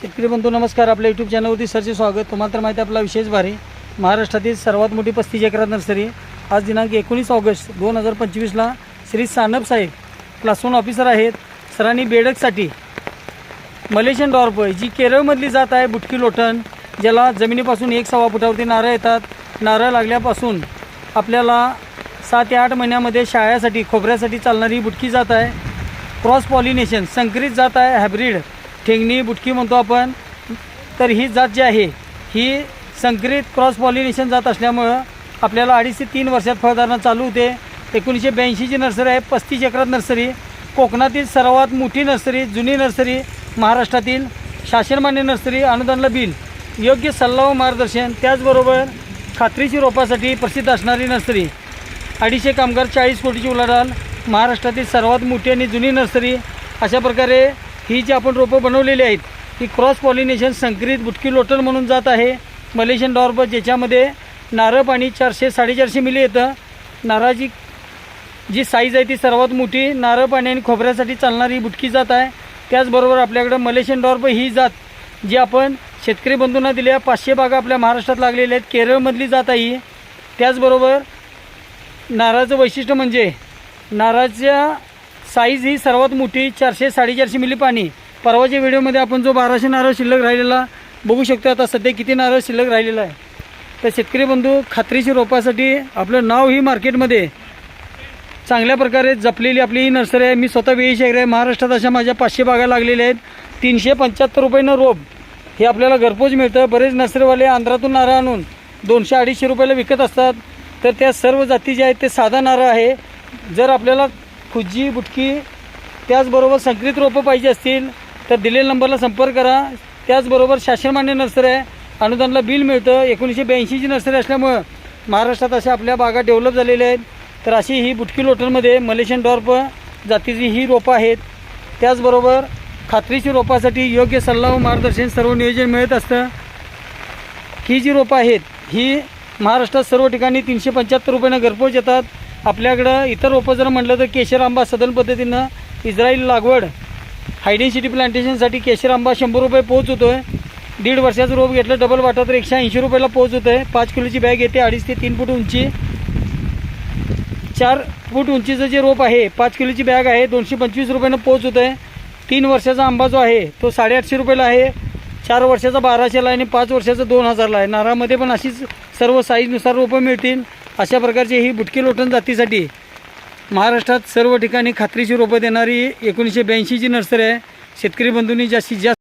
शेतकरी बंधू नमस्कार. आपल्या यूट्यूब चॅनलवरती सरचे स्वागत. तुम्हाला तर माहिती आहे आपला विशेष भारी. महाराष्ट्रातील सर्वात मोठी पस्तीस एकरात नर्सरी. आज दिनांक एकोणीस ऑगस्ट दोन हजार पंचवीसला श्री सानप साहेब क्लास वन ऑफिसर आहेत. सरांनी बेडकसाठी मलेशियन डॉर्प जी केरळमधली जात आहे बुटकी लोटण ज्याला जमिनीपासून एक सव्वा फुटावरती नारळ येतात. नारळ लागल्यापासून आपल्याला सात ते आठ महिन्यामध्ये शाळ्यासाठी खोबऱ्यासाठी चालणारी बुटकी जात आहे. क्रॉस पॉलिनेशन संकरित जात आहे हायब्रीड. ठेंगणी बुटकी म्हणतो आपण. तर ही जात जी आहे ही संकरित क्रॉस पॉलिनेशन जात असल्यामुळं आपल्याला अडीच ते तीन वर्षात फळधारणा चालू होते. एकोणीसशे ब्याऐंशीची नर्सरी आहे पस्तीस एकरात नर्सरी कोकणातील सर्वात मोठी नर्सरी जुनी नर्सरी महाराष्ट्रातील शासनमान्य नर्सरी अनुदानला बिल योग्य सल्ला व मार्गदर्शन त्याचबरोबर खात्रीची रोपासाठी प्रसिद्ध असणारी नर्सरी अडीचशे कामगार चाळीस कोटीची उलाढाल महाराष्ट्रातील सर्वात मोठी आणि जुनी नर्सरी अशा प्रकारे ही जी आपण रोपं बनवलेली आहेत ही क्रॉस पॉलिनेशन संकरित बुटकी लोटल म्हणून जात आहे. मलेशियन डॉर्प ज्याच्यामध्ये नारळ पाणी चारशे साडेचारशे मिली येतं. नारळाची जी साईज आहे ती सर्वात मोठी. नारळ पाणी आणि खोबऱ्यासाठी चालणारी ही बुटकी जात आहे. त्याचबरोबर आपल्याकडं मलेशियन डॉर्प ही जात जी आपण शेतकरी बंधूंना दिल्या पाचशे बागा आपल्या महाराष्ट्रात लागलेल्या आहेत. केरळमधली जात आहे त्याचबरोबर नारळाचं वैशिष्ट्य म्हणजे नारळाच्या साईज ही सर्वात मोठी चारशे साडेचारशे मिली पाणी. परवाच्या व्हिडिओमध्ये आपण जो बाराशे नारळ शिल्लक राहिलेला बघू शकतो आता सध्या किती नारळ शिल्लक राहिलेला आहे. तर शेतकरी बंधू खात्रीशी रोपासाठी आपलं नाव ही मार्केटमध्ये. चांगल्या प्रकारे जपलेली आपली ही नर्सरी आहे. मी स्वतः वेळी शहर आहे. महाराष्ट्रात अशा माझ्या पाचशे बागा लागलेल्या आहेत. तीनशे पंच्याहत्तर रुपयानं रोप हे आपल्याला घरपोच मिळतं. बरेच नर्सरीवाले आंध्रातून नारळ आणून दोनशे अडीचशे रुपयाला विकत असतात. तर त्या सर्व जाती ज्या आहेत ते साधा नारळ आहे. जर आपल्याला खुज्जी बुटकी त्याचबरोबर संकरित रोपं पाहिजे असतील तर दिलेल्या नंबरला संपर्क करा. त्याचबरोबर शासनमान्य नर्सरी आहे. अनुदानला बिल मिळतं. एकोणीसशे ब्याऐंशीची नर्सरी असल्यामुळं महाराष्ट्रात अशा आपल्या बागा डेव्हलप झालेल्या आहेत. तर अशी ही बुटकी लोटरमध्ये मलेशियन डॉर्प जातीची ही रोपं आहेत. त्याचबरोबर खात्रीची रोपासाठी योग्य सल्ला व मार्गदर्शन सर्व नियोजन मिळत असतं. ही जी रोपं आहेत ही महाराष्ट्रात सर्व ठिकाणी तीनशे पंच्याहत्तर रुपयानं घरपोच येतात. आपल्याकडं इतर रोपं जर म्हटलं तर केशर आंबा सदन पद्धतीनं इस्रायल लागवड हायडिन सिटी प्लांटेशनसाठी केशर आंबा शंभर रुपये पोच होतो आहे दीड वर्षाचं रोप घेतलं डबल वाटा तर एकशे ऐंशी रुपयाला पोच होतं आहे पाच किलोची बॅग येते अडीच ते तीन फूट उंची. चार फूट उंचीचं जे रोप आहे पाच किलोची बॅग आहे दोनशे पंचवीस रुपयानं पोच होतं आहे तीन वर्षाचा आंबा जो आहे तो साडेआठशे रुपयाला आहे. चार वर्षाचा बाराशेला आहे आणि पाच वर्षाचा दोन हजारला आहे. नारामध्ये पण अशीच सर्व साईजनुसार रोपं मिळतील. अशा प्रकारची ही बुटकी लोटण जातीसाठी महाराष्ट्रात सर्व ठिकाणी खात्रीची रोपं देणारी एकोणीसशे ब्याऐंशीची नर्सरी आहे. शेतकरी बंधूंनी जास्तीत जास्त